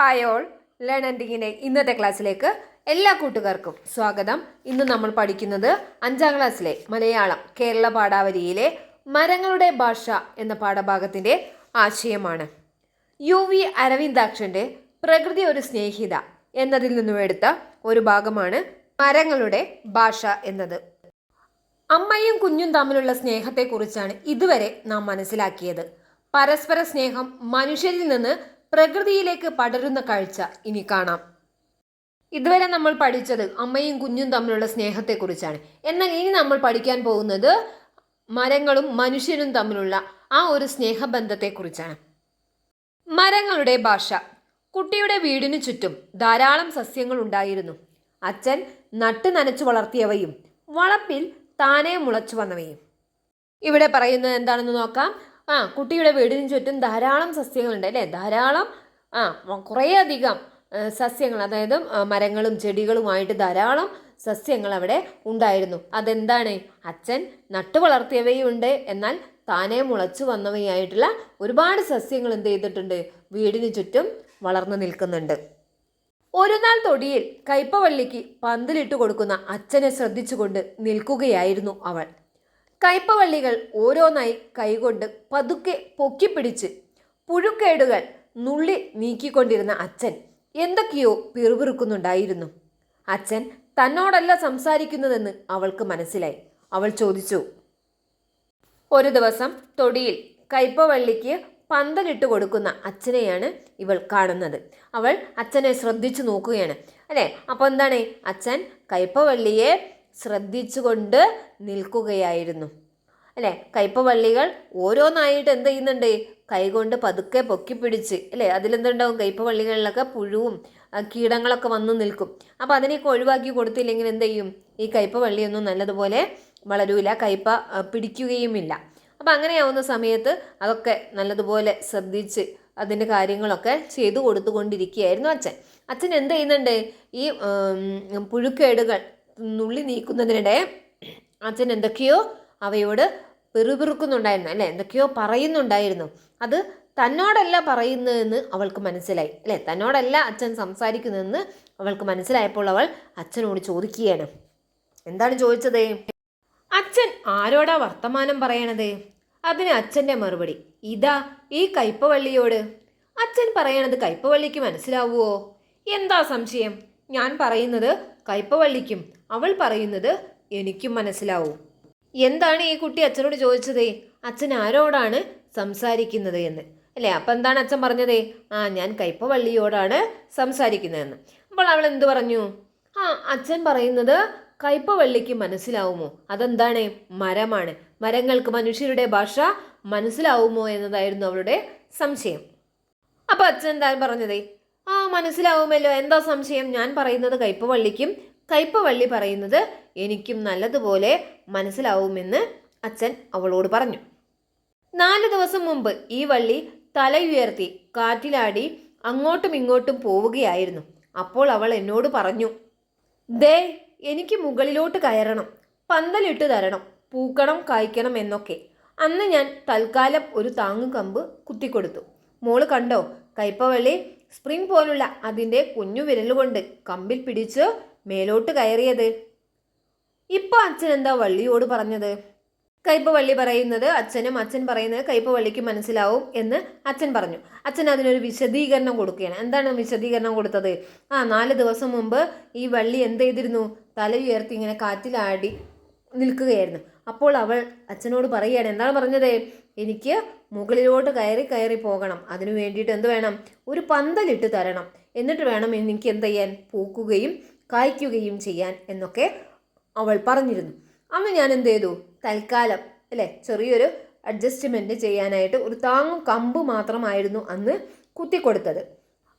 Hi all learn ആൻഡിങ്ങിന്റെ ഇന്നത്തെ ക്ലാസ്സിലേക്ക് എല്ലാ കൂട്ടുകാർക്കും സ്വാഗതം. ഇന്ന് നമ്മൾ പഠിക്കുന്നത് അഞ്ചാം ക്ലാസ്സിലെ മലയാളം കേരള പാഠാവലിയിലെ മരങ്ങളുടെ ഭാഷ എന്ന പാഠഭാഗത്തിന്റെ ആശയമാണ്. യു വി അരവിന്ദാക്ഷന്റെ പ്രകൃതി ഒരു സ്നേഹിത എന്നതിൽ നിന്നും എടുത്ത ഒരു ഭാഗമാണ് മരങ്ങളുടെ ഭാഷ എന്നത്. അമ്മയും കുഞ്ഞും തമ്മിലുള്ള സ്നേഹത്തെക്കുറിച്ചാണ് ഇതുവരെ നാം മനസ്സിലാക്കിയത്. പരസ്പര സ്നേഹം മനുഷ്യരിൽ നിന്ന് പ്രകൃതിയിലേക്ക് പടരുന്ന കാഴ്ച ഇനി കാണാം. ഇതുവരെ നമ്മൾ പഠിച്ചത് അമ്മയും കുഞ്ഞും തമ്മിലുള്ള സ്നേഹത്തെക്കുറിച്ചാണ്. എന്നാൽ ഇനി നമ്മൾ പഠിക്കാൻ പോകുന്നത് മരങ്ങളും മനുഷ്യനും തമ്മിലുള്ള ആ ഒരു സ്നേഹബന്ധത്തെക്കുറിച്ചാണ്. മരങ്ങളുടെ ഭാഷ. കുട്ടിയുടെ വീടിനു ചുറ്റും ധാരാളം സസ്യങ്ങൾ ഉണ്ടായിരുന്നു. അച്ഛൻ നട്ട് നനച്ചു വളർത്തിയവയും വളപ്പിൽ താനെ മുളച്ചു വന്നവയും. ഇവിടെ പറയുന്നത് എന്താണെന്ന് നോക്കാം. ആ കുട്ടിയുടെ വീടിന് ചുറ്റും ധാരാളം സസ്യങ്ങളുണ്ട് അല്ലേ? ധാരാളം ആ കുറേയധികം സസ്യങ്ങൾ അതായത് മരങ്ങളും ചെടികളുമായിട്ട് ധാരാളം സസ്യങ്ങൾ അവിടെ ഉണ്ടായിരുന്നു. അതെന്താണ്? അച്ഛൻ നട്ടു വളർത്തിയവയുണ്ട്. എന്നാൽ താനേ മുളച്ചു വന്നവയായിട്ടുള്ള ഒരുപാട് സസ്യങ്ങൾ എന്ത് ചെയ്തിട്ടുണ്ട്? വീടിന് ചുറ്റും വളർന്നു നിൽക്കുന്നുണ്ട്. ഒരു നാൾ തൊടിയിൽ കയ്പവള്ളിക്ക് പന്തലിട്ട് കൊടുക്കുന്ന അച്ഛനെ ശ്രദ്ധിച്ചുകൊണ്ട് നിൽക്കുകയായിരുന്നു അവൾ. കയ്പവള്ളികൾ ഓരോന്നായി കൈകൊണ്ട് പതുക്കെ പൊക്കിപ്പിടിച്ച് പുഴുക്കേടുകൾ നുള്ളി നീക്കിക്കൊണ്ടിരുന്ന അച്ഛൻ എന്തൊക്കെയോ പിറുപിറുക്കുന്നുണ്ടായിരുന്നു. അച്ഛൻ തന്നോടല്ല സംസാരിക്കുന്നതെന്ന് അവൾക്ക് മനസ്സിലായി. അവൾ ചോദിച്ചു ഒരു ദിവസം തൊടിയിൽ കയ്പവള്ളിക്ക് പന്തലിട്ട് കൊടുക്കുന്ന അച്ഛനെയാണ് ഇവൾ കാണുന്നത്. അവൾ അച്ഛനെ ശ്രദ്ധിച്ചു നോക്കുകയാണ്. അല്ലേ? അപ്പോൾ എന്താണ്? അച്ഛൻ കയ്പവള്ളിയെ ശ്രദ്ധിച്ചുകൊണ്ട് നിൽക്കുകയായിരുന്നു. അല്ലേ? കയ്പവള്ളികൾ ഓരോന്നായിട്ട് എന്ത് ചെയ്യുന്നുണ്ട്? കൈകൊണ്ട് പതുക്കെ പൊക്കി പിടിച്ച് അല്ലേ? അതിലെന്തുണ്ടാവും? കയ്പവള്ളികളിലൊക്കെ പുഴുവും കീടങ്ങളൊക്കെ വന്നു നിൽക്കും. അപ്പോൾ അതിനെയൊക്കെ ഒഴിവാക്കി കൊടുത്തില്ലെങ്കിൽ എന്ത് ചെയ്യും? ഈ കയ്പവള്ളിയൊന്നും നല്ലതുപോലെ വളരൂല കയ്പ പിടിക്കുകയും പിടിക്കുകയുമില്ല. അപ്പോൾ അങ്ങനെയാവുന്ന സമയത്ത് അതൊക്കെ നല്ലതുപോലെ ശ്രദ്ധിച്ച് അതിന്റെ കാര്യങ്ങളൊക്കെ ചെയ്തു കൊടുത്തുകൊണ്ടിരിക്കുകയായിരുന്നു അച്ഛൻ. അച്ഛൻ എന്ത് ചെയ്യുന്നുണ്ട്? ഈ പുഴുക്കേടുകൾ നുള്ളി നീക്കുന്നതിനിടെ അച്ഛൻ എന്തൊക്കെയോ അവയോട് പിറുപിറുക്കുന്നുണ്ടായിരുന്നു അല്ലേ? എന്തൊക്കെയോ പറയുന്നുണ്ടായിരുന്നു. അത് തന്നോടല്ല പറയുന്നതെന്ന് അവൾക്ക് മനസ്സിലായി അല്ലേ? തന്നോടല്ല അച്ഛൻ സംസാരിക്കുന്നതെന്ന് അവൾക്ക് മനസ്സിലായപ്പോൾ അവൾ അച്ഛനോട് ചോദിക്കുകയാണ്. എന്താണ് ചോദിച്ചത്? അച്ഛൻ ആരോടാ വർത്തമാനം പറയണത്? അതിന് അച്ഛന്റെ മറുപടി ഇതാ ഈ കയ്പവള്ളിയോട്. അച്ഛൻ പറയണത് കയ്പവള്ളിക്ക് മനസ്സിലാവുമോ എന്താ സംശയം? ഞാൻ പറയുന്നത് കയ്പവള്ളിക്കും അവൾ പറയുന്നത് എനിക്കും മനസ്സിലാവും. എന്താണ് ഈ കുട്ടി അച്ഛനോട് ചോദിച്ചത്? അച്ഛൻ ആരോടാണ് സംസാരിക്കുന്നത് എന്ന്. അല്ലേ? അപ്പം എന്താണ് അച്ഛൻ പറഞ്ഞത്? ആ ഞാൻ കയ്പവള്ളിയോടാണ് സംസാരിക്കുന്നതെന്ന്. അപ്പോൾ അവൾ എന്ത് പറഞ്ഞു? ആ അച്ഛൻ പറയുന്നത് കയ്പവള്ളിക്ക് മനസ്സിലാവുമോ? അതെന്താണ്? മരമാണ്. മരങ്ങൾക്ക് മനുഷ്യരുടെ ഭാഷ മനസ്സിലാവുമോ എന്നതായിരുന്നു അവളുടെ സംശയം. അപ്പോൾ അച്ഛൻ എന്താ പറഞ്ഞത്? ആ മനസ്സിലാവുമല്ലോ. എന്താ സംശയം? ഞാൻ പറയുന്നത് കയ്പവള്ളിക്കും കയ്പവള്ളി പറയുന്നത് എനിക്കും നല്ലതുപോലെ മനസ്സിലാവുമെന്ന് അച്ഛൻ അവളോട് പറഞ്ഞു. നാല് ദിവസം മുമ്പ് ഈ വള്ളി തലയുയർത്തി കാറ്റിലാടി അങ്ങോട്ടും ഇങ്ങോട്ടും പോവുകയായിരുന്നു. അപ്പോൾ അവൾ എന്നോട് പറഞ്ഞു ദേ എനിക്ക് മുകളിലോട്ട് കയറണം പന്തലിട്ട് തരണം പൂക്കണം കായ്ക്കണം എന്നൊക്കെ. അന്ന് ഞാൻ തൽക്കാലം ഒരു താങ്ങുകമ്പ് കുത്തിക്കൊടുത്തു. മോൾ കണ്ടോ കയ്പവള്ളി സ്പ്രിംഗ് പോലുള്ള അതിന്റെ കുഞ്ഞു വിരലുകൊണ്ട് കമ്പിൽ പിടിച്ച് മേലോട്ട് കയറിയത്. ഇപ്പൊ അച്ഛൻ എന്താ വള്ളിയോട് പറഞ്ഞത്? കയ്പവള്ളി പറയുന്നത് അച്ഛനും അച്ഛൻ പറയുന്നത് കയ്പവള്ളിക്ക് മനസ്സിലാവും എന്ന് അച്ഛൻ പറഞ്ഞു. അച്ഛൻ അതിനൊരു വിശദീകരണം കൊടുക്കുകയാണ്. എന്താണ് വിശദീകരണം കൊടുത്തത്? ആ നാല് ദിവസം മുമ്പ് ഈ വള്ളി എന്ത് ചെയ്തിരുന്നു? തല ഉയർത്തി ഇങ്ങനെ കാറ്റിലാടി നിൽക്കുകയായിരുന്നു. അപ്പോൾ അവൾ അച്ഛനോട് പറയുകയാണ് എന്താണ് പറഞ്ഞത്? എനിക്ക് മുകളിലോട്ട് കയറി കയറി പോകണം. അതിനു വേണ്ടിയിട്ട് എന്ത് വേണം? ഒരു പന്തലിട്ട് തരണം. എന്നിട്ട് വേണം എനിക്ക് എന്ത് ചെയ്യാൻ? പൂക്കുകയും കായ്ക്കുകയും ചെയ്യാൻ എന്നൊക്കെ അവൾ പറഞ്ഞിരുന്നു. അന്ന് ഞാൻ എന്ത് ചെയ്തു? തൽക്കാലം അല്ലേ? ചെറിയൊരു അഡ്ജസ്റ്റ്മെന്റ് ചെയ്യാനായിട്ട് ഒരു താങ്ങും കമ്പ് മാത്രമായിരുന്നു അന്ന് കുത്തിക്കൊടുത്തത്.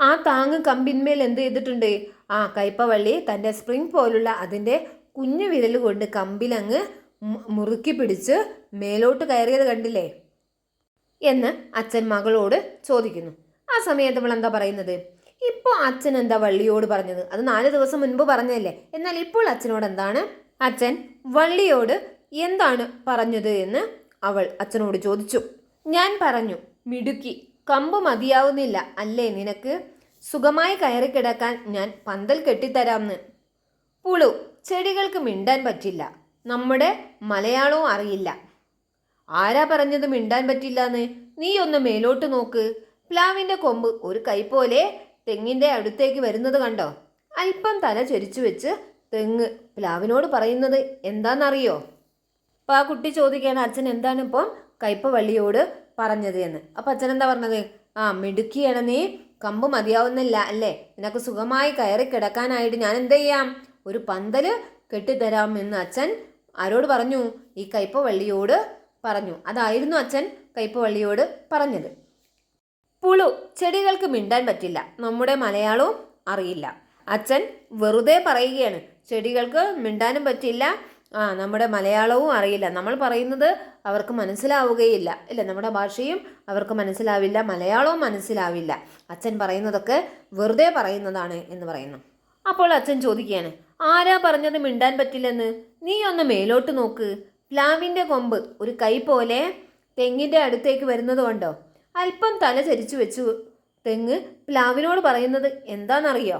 ആ താങ്ങ് കമ്പിന്മേൽ എന്ത് ചെയ്തിട്ടുണ്ട്? ആ കയ്പവള്ളി തന്റെ സ്പ്രിംഗ് പോലുള്ള അതിന്റെ കുഞ്ഞു വിരൽ കൊണ്ട് കമ്പിലങ്ങ് മുറുക്കി പിടിച്ച് മേലോട്ട് കയറിയത് കണ്ടില്ലേ? എന്ന് അച്ഛൻ മകളോട് ചോദിക്കുന്നു. ആ സമയത്ത് അവൾ എന്താ പറയുന്നത്? ഇപ്പോൾ അച്ഛൻ എന്താ വള്ളിയോട് പറഞ്ഞത്? അത് നാല് ദിവസം മുൻപ് പറഞ്ഞല്ലേ എന്നാൽ ഇപ്പോൾ അച്ഛനോട് എന്താണ്? അച്ഛൻ വള്ളിയോട് എന്താണ് പറഞ്ഞത് എന്ന് അവൾ അച്ഛനോട് ചോദിച്ചു. ഞാൻ പറഞ്ഞു മിടുക്കി കമ്പ് മതിയാവുന്നില്ല. അല്ലേ നിനക്ക്? സുഖമായി കയറി കിടക്കാൻ ഞാൻ പന്തൽ കെട്ടിത്തരാമെന്ന് പുളു ചെടികൾക്ക് മിണ്ടാൻ പറ്റില്ല. നമ്മുടെ മലയാളവും അറിയില്ല. ആരാ പറഞ്ഞത് മിണ്ടാൻ പറ്റില്ലാന്ന്? നീ ഒന്ന് മേലോട്ട് നോക്ക്. പ്ലാവിന്റെ കൊമ്പ് ഒരു കൈ പോലെ തെങ്ങിന്റെ അടുത്തേക്ക് വരുന്നത് കണ്ടോ? അല്പം തല ചരിച്ചു വെച്ച് തെങ്ങ് പ്ലാവിനോട് പറയുന്നത് എന്താണെന്നറിയോ അപ്പോൾ ആ കുട്ടി ചോദിക്കുകയാണ് അച്ഛൻ എന്താണ് ഇപ്പം കയ്പ വള്ളിയോട് പറഞ്ഞത് എന്ന്? അപ്പം അച്ഛൻ എന്താ പറഞ്ഞത്? ആ മിടുക്കിയാണ് നീ. കമ്പ് മതിയാവുന്നില്ല അല്ലേ? നിനക്ക് സുഖമായി കയറി കിടക്കാനായിട്ട് ഞാൻ എന്ത് ചെയ്യാം? ഒരു പന്തൽ കെട്ടിത്തരാം. എന്ന് അച്ഛൻ ആരോട് പറഞ്ഞു? ഈ കയ്പ വള്ളിയോട് പറഞ്ഞു. അതായിരുന്നു അച്ഛൻ കയ്പവള്ളിയോട് പറഞ്ഞത്. പുളു ചെടികൾക്ക് മിണ്ടാൻ പറ്റില്ല. നമ്മുടെ മലയാളവും അറിയില്ല. അച്ഛൻ വെറുതെ പറയുകയാണ്. ചെടികൾക്ക് മിണ്ടാനും പറ്റില്ല. ആ നമ്മുടെ മലയാളവും അറിയില്ല. നമ്മൾ പറയുന്നത് അവർക്ക് മനസ്സിലാവുകയില്ല. ഇല്ല നമ്മുടെ ഭാഷയും അവർക്ക് മനസ്സിലാവില്ല. മലയാളവും മനസ്സിലാവില്ല. അച്ഛൻ പറയുന്നതൊക്കെ വെറുതെ പറയുന്നതാണ് എന്ന് പറയുന്നു. അപ്പോൾ അച്ഛൻ ചോദിക്കുകയാണ്. ആരാ പറഞ്ഞത് മിണ്ടാൻ പറ്റില്ലെന്ന്? നീ ഒന്ന് മേലോട്ട് നോക്ക്. പ്ലാവിന്റെ കൊമ്പ് ഒരു കൈ പോലെ തെങ്ങിന്റെ അടുത്തേക്ക് വരുന്നത് കൊണ്ടോ അല്പം തല ചരിച്ചു വെച്ചു തെങ്ങ് പ്ലാവിനോട് പറയുന്നത് എന്താണെന്നറിയോ?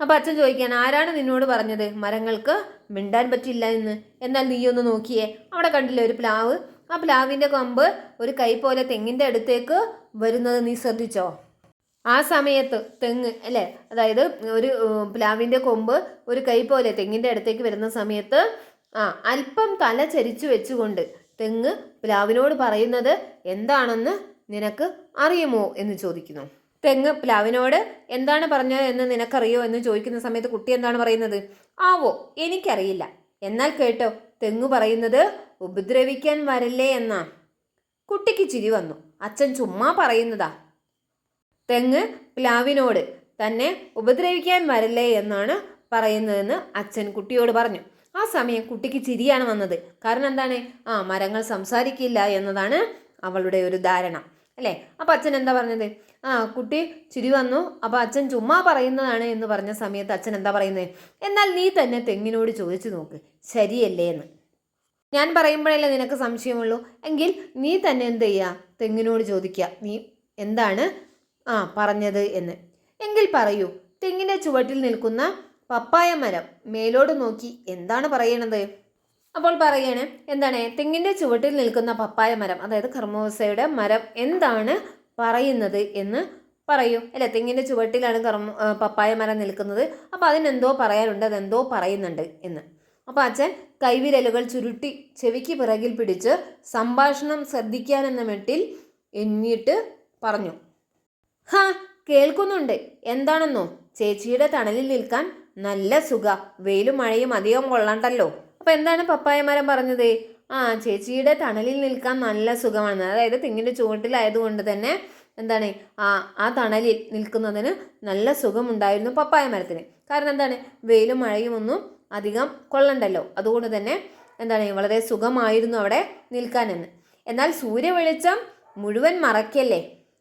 അപ്പം അച്ഛൻ ചോദിക്കാൻ ആരാണ് നിന്നോട് പറഞ്ഞത്? മരങ്ങൾക്ക് മിണ്ടാൻ പറ്റില്ല എന്ന്. എന്നാൽ നീ ഒന്ന് നോക്കിയേ. അവിടെ കണ്ടില്ലേ ഒരു പ്ലാവ്? ആ പ്ലാവിന്റെ കൊമ്പ് ഒരു കൈ പോലെ തെങ്ങിന്റെ അടുത്തേക്ക് വരുന്നത് നീ ശ്രദ്ധിച്ചോ? ആ സമയത്ത് തെങ്ങ് അല്ലേ? അതായത് ഒരു പ്ലാവിന്റെ കൊമ്പ് ഒരു കൈ പോലെ തെങ്ങിന്റെ അടുത്തേക്ക് വരുന്ന സമയത്ത് ആ അല്പം തല ചരിച്ചു വെച്ചുകൊണ്ട് തെങ്ങ് പ്ലാവിനോട് പറയുന്നത് എന്താണെന്ന് നിനക്ക് അറിയുമോ എന്ന് ചോദിക്കുന്നു. തെങ്ങ് പ്ലാവിനോട് എന്താണ് പറഞ്ഞത് എന്ന് നിനക്കറിയോ എന്ന് ചോദിക്കുന്ന സമയത്ത് കുട്ടി എന്താണ് പറയുന്നത്? ആവോ എനിക്കറിയില്ല. എന്നാൽ കേട്ടോ തെങ്ങ് പറയുന്നത് ഉപദ്രവിക്കാൻ വരല്ലേ എന്നാ. കുട്ടിക്ക് ചിരി വന്നു. അച്ഛൻ ചുമ്മാ പറയുന്നതാ. തെങ്ങ് പ്ലാവിനോട് തന്നെ ഉപദ്രവിക്കാൻ വരല്ലേ എന്നാണ് പറയുന്നതെന്ന് അച്ഛൻ കുട്ടിയോട് പറഞ്ഞു. ആ സമയം കുട്ടിക്ക് ചിരിയാണ് വന്നത്. കാരണം എന്താണ്? ആ മരങ്ങൾ സംസാരിക്കില്ല എന്നതാണ് അവളുടെ ഒരു ധാരണ. അല്ലേ? അപ്പം അച്ഛൻ എന്താ പറഞ്ഞത്? ആ കുട്ടി ചിരി വന്നു. അപ്പോൾ അച്ഛൻ ചുമ്മാ പറയുന്നതാണ് എന്ന് പറഞ്ഞ സമയത്ത് അച്ഛൻ എന്താ പറയുന്നത്? എന്നാൽ നീ തന്നെ തെങ്ങിനോട് ചോദിച്ചു നോക്ക്. ശരിയല്ലേ എന്ന്. ഞാൻ പറയുമ്പോഴല്ലേ നിനക്ക് സംശയമുള്ളൂ? എങ്കിൽ നീ തന്നെ എന്ത് ചെയ്യുക തെങ്ങിനോട് ചോദിക്കുക നീ എന്താണ്? ആ പറഞ്ഞത് എന്ന്. എങ്കിൽ പറയൂ. തെങ്ങിന്റെ ചുവട്ടിൽ നിൽക്കുന്ന പപ്പായ മരം മേലോട്ട് നോക്കി എന്താണ് പറയണത്? അപ്പോൾ പറയണേ എന്താണ് തെങ്ങിന്റെ ചുവട്ടിൽ നിൽക്കുന്ന പപ്പായ മരം അതായത് കർമ്മോസയുടെ മരം എന്താണ് പറയുന്നത് എന്ന് പറയൂ. അല്ലെ തെങ്ങിന്റെ ചുവട്ടിലാണ് കർമ്മ പപ്പായ മരം നിൽക്കുന്നത്. അപ്പോൾ അതിനെന്തോ പറയാനുണ്ട് അതെന്തോ പറയുന്നുണ്ട് എന്ന്. അപ്പോൾ അച്ഛൻ കൈവിരലുകൾ ചുരുട്ടി ചെവിക്ക് പിറകിൽ പിടിച്ച് സംഭാഷണം ശ്രദ്ധിക്കാനെന്ന മെട്ടിൽ എന്നിട്ട് പറഞ്ഞു. ഹാ കേൾക്കുന്നുണ്ട്. എന്താണെന്നോ? ചേച്ചിയുടെ തണലിൽ നിൽക്കാൻ നല്ല സുഖ. വെയിലും മഴയും അധികം കൊള്ളണ്ടല്ലോ. അപ്പൊ എന്താണ് പപ്പായ മരം പറഞ്ഞത്? ആ ചേച്ചിയുടെ തണലിൽ നിൽക്കാൻ നല്ല സുഖമാണ്. അതായത് തെങ്ങിന്റെ ചുവട്ടിലായതുകൊണ്ട് തന്നെ എന്താണ് ആ ആ തണലിൽ നിൽക്കുന്നതിന് നല്ല സുഖമുണ്ടായിരുന്നു പപ്പായ മരത്തിന് കാരണം എന്താണ് വെയിലും മഴയും ഒന്നും അധികം കൊള്ളണ്ടല്ലോ. അതുകൊണ്ട് തന്നെ എന്താണ് വളരെ സുഖമായിരുന്നു അവിടെ നിൽക്കാനെന്ന്. എന്നാൽ സൂര്യ വെളിച്ചം മുഴുവൻ മറയ്ക്കല്ലേ?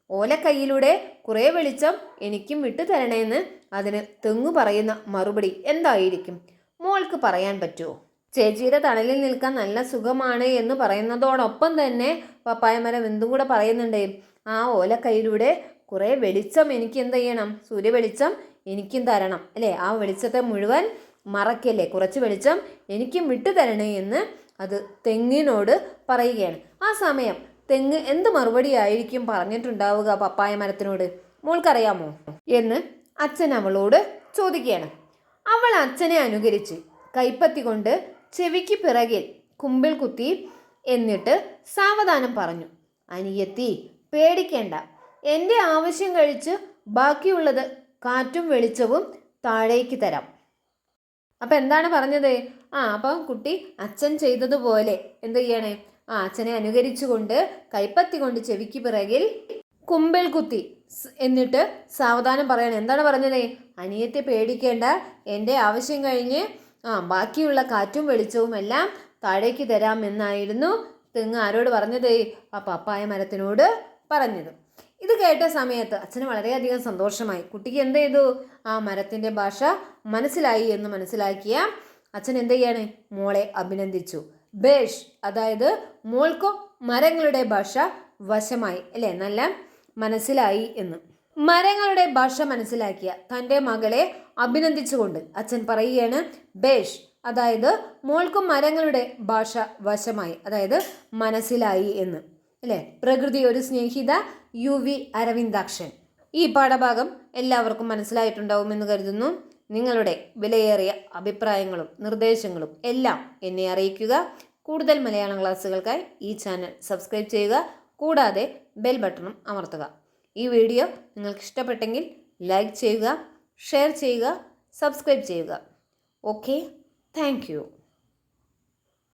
ഓലക്കൈയിലൂടെ കുറേ വെളിച്ചം എനിക്കും വിട്ടു തരണേന്ന് അതിന് തെങ്ങു പറയുന്ന മറുപടി എന്തായിരിക്കും? മോൾക്ക് പറയാൻ പറ്റുമോ ചേച്ചിയുടെ തണലിൽ നിൽക്കാൻ നല്ല സുഖമാണ് എന്ന് പറയുന്നതോടൊപ്പം തന്നെ പപ്പായ മരം എന്തും കൂടെ പറയുന്നുണ്ട്. ആ ഓലക്കൈയിലൂടെ കുറേ വെളിച്ചം എനിക്ക് എന്ത് ചെയ്യണം? സൂര്യ വെളിച്ചം എനിക്കും തരണം. അല്ലേ? ആ വെളിച്ചത്തെ മുഴുവൻ മറക്കല്ലേ? കുറച്ച് വെളിച്ചം എനിക്കും വിട്ടു തരണേ എന്ന് അത് തെങ്ങിനോട് പറയുകയാണ്. ആ സമയം തെങ്ങ് എന്ത് മറുപടി ആയിരിക്കും പറഞ്ഞിട്ടുണ്ടാവുക പപ്പായ മരത്തിനോട്? മോൾക്കറിയാമോ? എന്ന് അച്ഛൻ അവളോട് ചോദിക്കുകയാണ്. അവൾ അച്ഛനെ അനുകരിച്ച് കൈപ്പത്തി കൊണ്ട് ചെവിക്ക് പിറകിൽ കുമ്പിൾ കുത്തി എന്നിട്ട് സാവധാനം പറഞ്ഞു അനിയത്തി പേടിക്കേണ്ട. എന്റെ ആവശ്യം കഴിച്ച് ബാക്കിയുള്ളത് കാറ്റും വെളിച്ചവും താഴേക്ക് തരാം. അപ്പം എന്താണ് പറഞ്ഞത്? ആ അപ്പം കുട്ടി അച്ഛൻ ചെയ്തതുപോലെ എന്ത് ചെയ്യണേ? ആ അച്ഛനെ അനുകരിച്ചുകൊണ്ട് കൈപ്പത്തി കൊണ്ട് ചെവിക്ക് പിറകിൽ കുമ്പിൾ കുത്തി എന്നിട്ട് സാവധാനം പറയണം. എന്താണ് പറഞ്ഞത്? അനിയത്തെ പേടിക്കേണ്ട. എന്റെ ആവശ്യം കഴിഞ്ഞ് ആ ബാക്കിയുള്ള കാറ്റും വെളിച്ചവും എല്ലാം താഴേക്ക് തരാമെന്നായിരുന്നു തെങ്ങ് ആരോട് പറഞ്ഞത് ആ പപ്പായ മരത്തിനോട് പറഞ്ഞത്. ഇത് കേട്ട സമയത്ത് അച്ഛന് വളരെയധികം സന്തോഷമായി. കുട്ടിക്ക് എന്ത് ചെയ്തു? ആ മരത്തിന്റെ ഭാഷ മനസ്സിലായി എന്ന് മനസ്സിലാക്കിയ അച്ഛൻ എന്ത് ചെയ്യാണ്? മോളെ അഭിനന്ദിച്ചു. ബേഷ് അതായത് മോൾക്കോ മരങ്ങളുടെ ഭാഷ വശമായി അല്ലേ? നല്ല മനസ്സിലായി എന്ന്. മരങ്ങളുടെ ഭാഷ മനസ്സിലാക്കിയ തന്റെ മകളെ അഭിനന്ദിച്ചുകൊണ്ട് അച്ഛൻ പറയുകയാണ് ബേഷ് അതായത് മോൾക്കും മരങ്ങളുടെ ഭാഷ വശമായി അതായത് മനസ്സിലായി എന്ന്. അല്ലേ? പ്രകൃതി ഒരു സ്നേഹിത യു വി അരവിന്ദാക്ഷൻ. ഈ പാഠഭാഗം എല്ലാവർക്കും മനസ്സിലായിട്ടുണ്ടാവുമെന്ന് കരുതുന്നു. നിങ്ങളുടെ വിലയേറിയ അഭിപ്രായങ്ങളും നിർദ്ദേശങ്ങളും എല്ലാം എന്നെ അറിയിക്കുക. കൂടുതൽ മലയാളം ക്ലാസ്സുകൾക്കായി ഈ ചാനൽ സബ്സ്ക്രൈബ് ചെയ്യുക. കൂടാതെ ബെൽ ബട്ടണും അമർത്തുക. ഈ വീഡിയോ നിങ്ങൾക്ക് ഇഷ്ടപ്പെട്ടെങ്കിൽ ലൈക്ക് ചെയ്യുക ഷെയർ ചെയ്യുക സബ്സ്ക്രൈബ് ചെയ്യുക. ഓക്കെ. താങ്ക്